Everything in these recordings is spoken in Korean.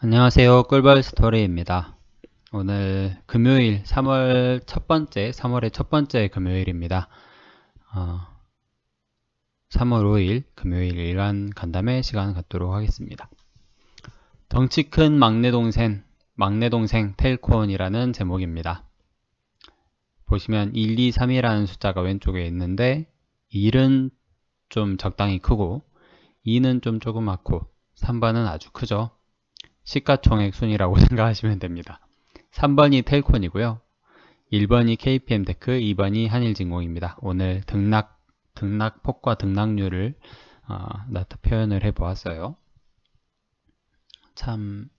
안녕하세요. 꿀벌 스토리입니다. 오늘 금요일 3월 첫 번째, 3월의 첫 번째 금요일입니다. 어, 3월 5일 금요일 일간 간담회 시간 갖도록 하겠습니다. 덩치 큰 막내 동생, 막내 동생 텔콘이라는 제목입니다. 보시면 1, 2, 3이라는 숫자가 왼쪽에 있는데 1은 좀 적당히 크고 2는 좀 조그맣고 3번은 아주 크죠. 시가총액 순이라고 생각하시면 됩니다. 3번이 텔콘이고요. 1번이 KPM테크, 2번이 한일진공입니다. 오늘 등락, 등락폭과 등락률을 어, 나타 표현을 해보았어요. 참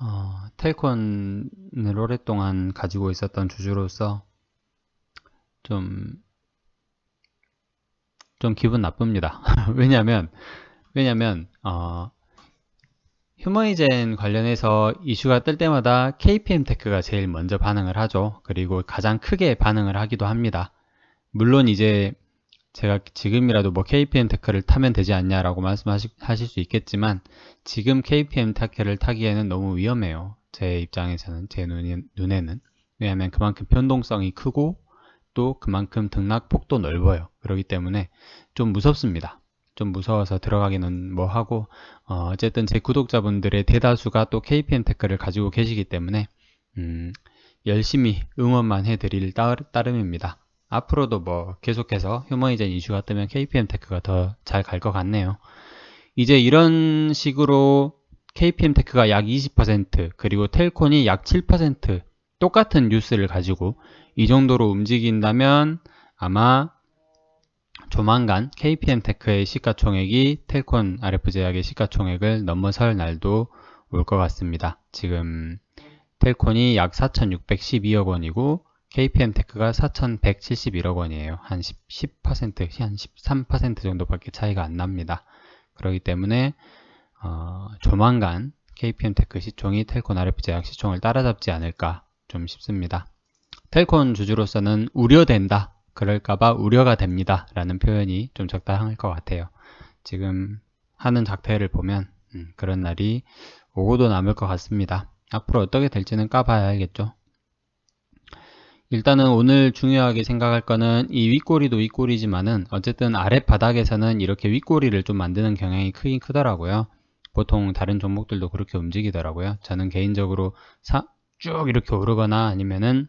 어, 텔콘을 오랫동안 가지고 있었던 주주로서 좀, 좀 기분 나쁩니다. 왜냐면, 왜냐면, 어, 휴머이젠 관련해서 이슈가 뜰 때마다 KPM테크가 제일 먼저 반응을 하죠. 그리고 가장 크게 반응을 하기도 합니다. 물론 이제 제가 지금이라도 뭐 KPM테크를 타면 되지 않냐라고 말씀하실 수 있겠지만 지금 KPM테크를 타기에는 너무 위험해요. 제 입장에서는 제 눈에는 왜냐하면 그만큼 변동성이 크고 또 그만큼 등락폭도 넓어요. 그렇기 때문에 좀 무섭습니다. 좀 무서워서 들어가기는 뭐 하고 어, 쨌든 제 구독자분들의 대다수가 또 KPM 테크를 가지고 계시기 때문에 음, 열심히 응원만 해드릴 따름입니다. 앞으로도 뭐 계속해서 휴머이젠 이슈가 뜨면 KPM 테크가 더 잘 갈 것 같네요. 이제 이런 식으로 KPM 테크가 약 20% 그리고 텔콘이 약 7% 똑같은 뉴스를 가지고 이 정도로 움직인다면 아마 조만간 KPM테크의 시가총액이 텔콘 RF제약의 시가총액을 넘어설 날도 올 것 같습니다. 지금 텔콘이 약 4,612억 원이고 KPM테크가 4,171억 원이에요. 한 10, 10%, 한 13% 정도밖에 차이가 안 납니다. 그렇기 때문에 어, 조만간 KPM테크 시총이 텔콘 RF제약 시총을 따라잡지 않을까 좀 싶습니다. 텔콘 주주로서는 우려된다. 그럴까봐 우려가 됩니다. 라는 표현이 좀 적당할 것 같아요. 지금 하는 작태를 보면 음, 그런 날이 오고도 남을 것 같습니다. 앞으로 어떻게 될지는 까봐야겠죠. 일단은 오늘 중요하게 생각할 거는 이 윗꼬리도 윗꼬리지만은 어쨌든 아랫바닥에서는 이렇게 윗꼬리를 좀 만드는 경향이 크긴 크더라고요. 보통 다른 종목들도 그렇게 움직이더라고요. 저는 개인적으로 사, 쭉 이렇게 오르거나 아니면은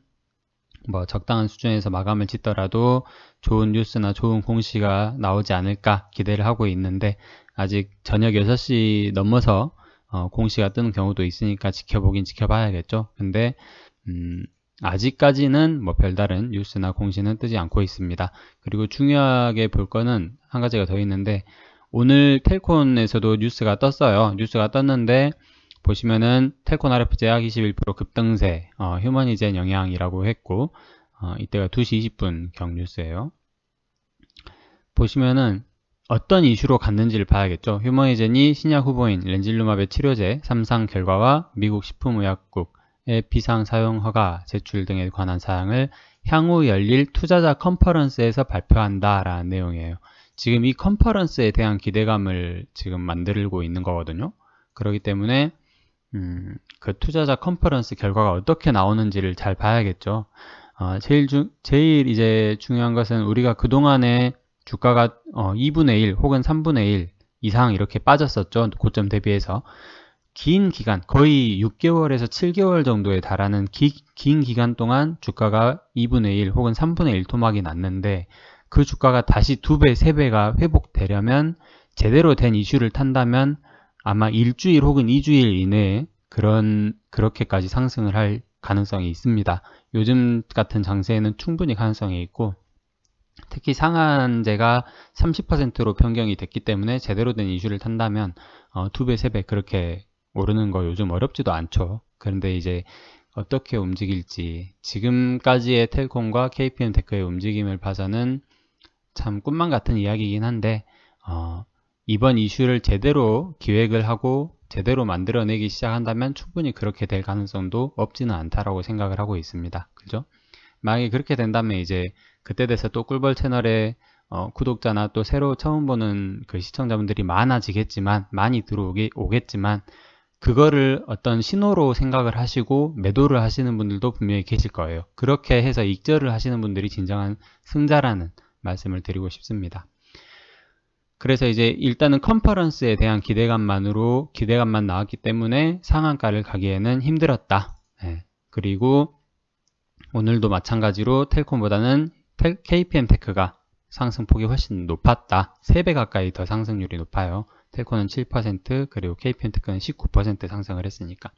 뭐 적당한 수준에서 마감을 짓더라도 좋은 뉴스나 좋은 공시가 나오지 않을까 기대를 하고 있는데 아직 저녁 6시 넘어서 어, 공시가 뜨는 경우도 있으니까 지켜보긴 지켜봐야겠죠. 근데 음, 아직까지는 뭐 별다른 뉴스나 공시는 뜨지 않고 있습니다. 그리고 중요하게 볼 거는 한 가지가 더 있는데 오늘 텔콘에서도 뉴스가 떴어요. 뉴스가 떴는데 보시면은 텔콘 RF 제약 21% 급등세, 어, 휴머니젠 영향이라고 했고, 어, 이때가 2시 20분 경 뉴스예요. 보시면은 어떤 이슈로 갔는지를 봐야겠죠. 휴머니젠이 신약 후보인 렌질루마의 치료제 3상 결과와 미국 식품의약국의 비상 사용 허가 제출 등에 관한 사항을 향후 열릴 투자자 컨퍼런스에서 발표한다라는 내용이에요. 지금 이 컨퍼런스에 대한 기대감을 지금 만들고 있는 거거든요. 그렇기 때문에 음, 그 투자자 컨퍼런스 결과가 어떻게 나오는지를 잘 봐야겠죠. 어, 제일 주, 제일 이제 중요한 것은 우리가 그동안에 주가가 어, 2분의 1 혹은 3분의 1 이상 이렇게 빠졌었죠. 고점 대비해서. 긴 기간, 거의 6개월에서 7개월 정도에 달하는 기, 긴 기간 동안 주가가 2분의 1 혹은 3분의 1 토막이 났는데 그 주가가 다시 2배, 3배가 회복되려면 제대로 된 이슈를 탄다면 아마 일주일 혹은 2주일 이내에 그런 그렇게까지 상승을 할 가능성이 있습니다. 요즘 같은 장세에는 충분히 가능성이 있고 특히 상한제가 30%로 변경이 됐기 때문에 제대로 된 이슈를 탄다면 어, 2배, 3배 그렇게 오르는 거 요즘 어렵지도 않죠. 그런데 이제 어떻게 움직일지 지금까지의 텔콤과 KPM 테크의 움직임을 봐서는 참 꿈만 같은 이야기이긴 한데 어, 이번 이슈를 제대로 기획을 하고 제대로 만들어내기 시작한다면 충분히 그렇게 될 가능성도 없지는 않다라고 생각을 하고 있습니다. 그죠? 만약에 그렇게 된다면 이제 그때 돼서 또 꿀벌 채널에 어, 구독자나 또 새로 처음 보는 그 시청자분들이 많아지겠지만 많이 들어오겠지만 그거를 어떤 신호로 생각을 하시고 매도를 하시는 분들도 분명히 계실 거예요. 그렇게 해서 익절을 하시는 분들이 진정한 승자라는 말씀을 드리고 싶습니다. 그래서 이제 일단은 컨퍼런스에 대한 기대감만으로 기대감만 나왔기 때문에 상한가를 가기에는 힘들었다. 네. 그리고 오늘도 마찬가지로 텔콤보다는 KPM 테크가 상승폭이 훨씬 높았다. 3배 가까이 더 상승률이 높아요. 텔코는 7% 그리고 KPM 테크는 19% 상승을 했으니까.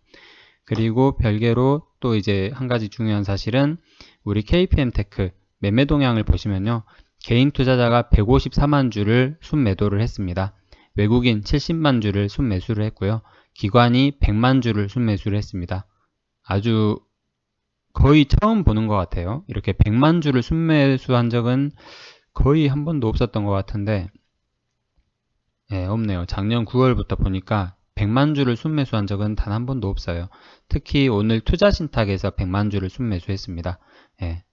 그리고 별개로 또 이제 한 가지 중요한 사실은 우리 KPM 테크 매매 동향을 보시면요. 개인 투자자가 154만 주를 순매도를 했습니다. 외국인 70만 주를 순매수를 했고요. 기관이 100만 주를 순매수를 했습니다. 아주 거의 처음 보는 것 같아요. 이렇게 100만 주를 순매수한 적은 거의 한 번도 없었던 것 같은데 예, 없네요. 작년 9월부터 보니까 100만 주를 순매수한 적은 단 한 번도 없어요. 특히 오늘 투자 신탁에서 100만 주를 순매수했습니다. 예,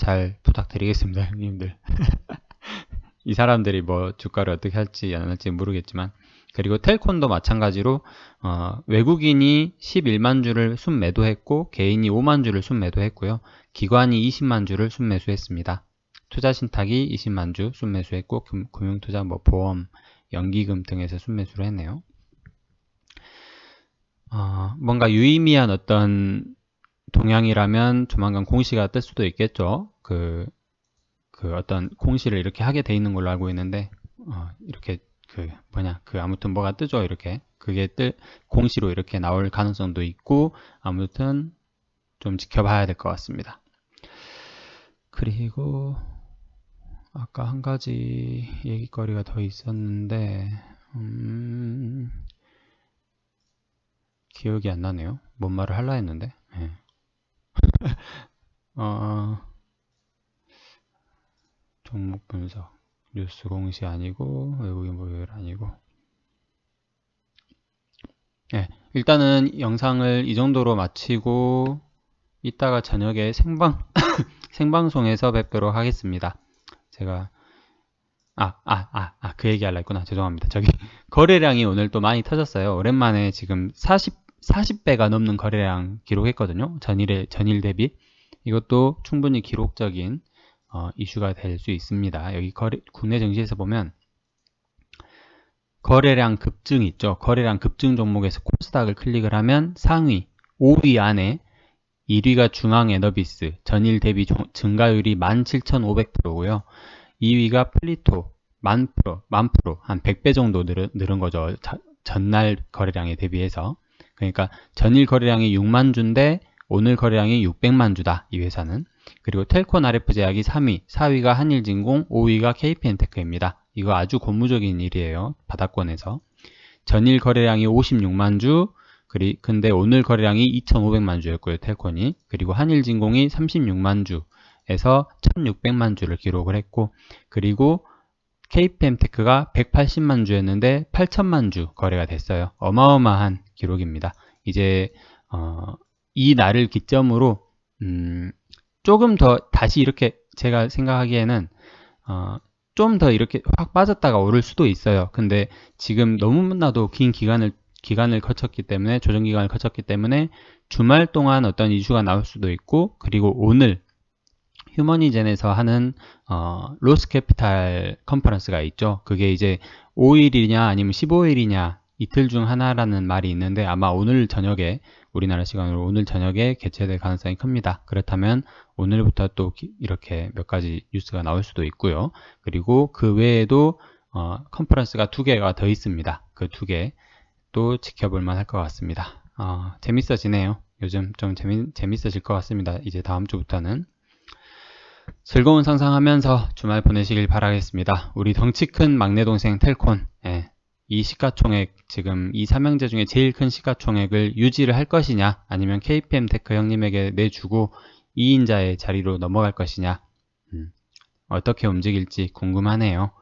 잘 부탁드리겠습니다, 형님들. 이 사람들이 뭐 주가를 어떻게 할지 안 할지 모르겠지만 그리고 텔콘도 마찬가지로 어, 외국인이 11만 주를 순매도했고 개인이 5만 주를 순매도했고요. 기관이 20만 주를 순매수했습니다. 투자신탁이 20만 주 순매수했고 금, 금융투자, 뭐 보험, 연기금 등에서 순매수를 했네요. 어, 뭔가 유의미한 어떤 동향이라면 조만간 공시가 뜰 수도 있겠죠. 그, 그 어떤 공시를 이렇게 하게 돼 있는 걸로 알고 있는데, 어, 이렇게 그 뭐냐 그 아무튼 뭐가 뜨죠 이렇게 그게 뜰 공시로 이렇게 나올 가능성도 있고 아무튼 좀 지켜봐야 될 것 같습니다. 그리고 아까 한 가지 얘기거리가 더 있었는데 음, 기억이 안 나네요. 뭔 말을 할라 했는데. 네. 어, 종목 분석. 뉴스 공시 아니고 외국인 모의율 아니고 네, 일단은 영상을 이 정도로 마치고 이따가 저녁에 생방 생방송에서 뵙도록 하겠습니다. 제가 아, 아, 아, 아, 그 얘기 할라 했구나. 죄송합니다. 저기, 거래량이 오늘 또 많이 터졌어요. 오랜만에 지금 40, 40배가 넘는 거래량 기록했거든요. 전일에, 전일 대비. 이것도 충분히 기록적인 어, 이슈가 될 수 있습니다. 여기 거래, 국내 증시에서 보면 거래량 급증 있죠. 거래량 급증 종목에서 코스닥을 클릭을 하면 상위 5위 안에 1위가 중앙에너비스 전일 대비 증가율이 17,500%고요. 2위가 플리토 만 프로, 만 프로, 한 100배 정도 늘은, 늘은 거죠. 자, 전날 거래량에 대비해서. 그러니까 전일 거래량이 6만 주인데 오늘 거래량이 600만 주다. 이 회사는. 그리고 텔콘 RF 제약이 3위, 4위가 한일진공, 5위가 KPN테크입니다. 이거 아주 고무적인 일이에요. 바닥권에서. 전일 거래량이 56만 주, 그리, 근데 오늘 거래량이 2,500만 주였고요, 텔콘이. 그리고 한일진공이 36만 주에서 1,600만 주를 기록을 했고, 그리고 KPM테크가 180만 주였는데 8천만 주 거래가 됐어요. 어마어마한 기록입니다. 이제 어, 이 날을 기점으로 음, 조금 더 다시 이렇게 제가 생각하기에는 어, 좀 더 이렇게 확 빠졌다가 오를 수도 있어요. 근데 지금 너무나도 긴 기간을 기간을 거쳤기 때문에 조정 기간을 거쳤기 때문에 주말 동안 어떤 이슈가 나올 수도 있고 그리고 오늘 휴머니젠에서 하는 어, 로스 캐피탈 컨퍼런스가 있죠. 그게 이제 5일이냐 아니면 15일이냐 이틀 중 하나라는 말이 있는데 아마 오늘 저녁에 우리나라 시간으로 오늘 저녁에 개최될 가능성이 큽니다. 그렇다면 오늘부터 또 이렇게 몇 가지 뉴스가 나올 수도 있고요. 그리고 그 외에도 어, 컨퍼런스가 두 개가 더 있습니다. 그 두 개 또 지켜볼 만할 것 같습니다. 어, 재밌어지네요. 요즘 좀 재미, 재밌어질 것 같습니다. 이제 다음 주부터는 즐거운 상상하면서 주말 보내시길 바라겠습니다. 우리 덩치 큰 막내 동생 텔콘 예, 이 시가총액 지금 이 삼형제 중에 제일 큰 시가총액을 유지를 할 것이냐 아니면 KPM 테크 형님에게 내주고 2인자의 자리로 넘어갈 것이냐 음, 어떻게 움직일지 궁금하네요.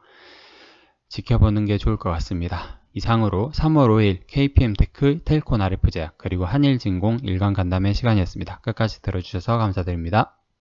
지켜보는 게 좋을 것 같습니다. 이상으로 3월 5일 KPM 테크 텔콘 RF제약 그리고 한일진공 일간 간담회 시간이었습니다. 끝까지 들어주셔서 감사드립니다.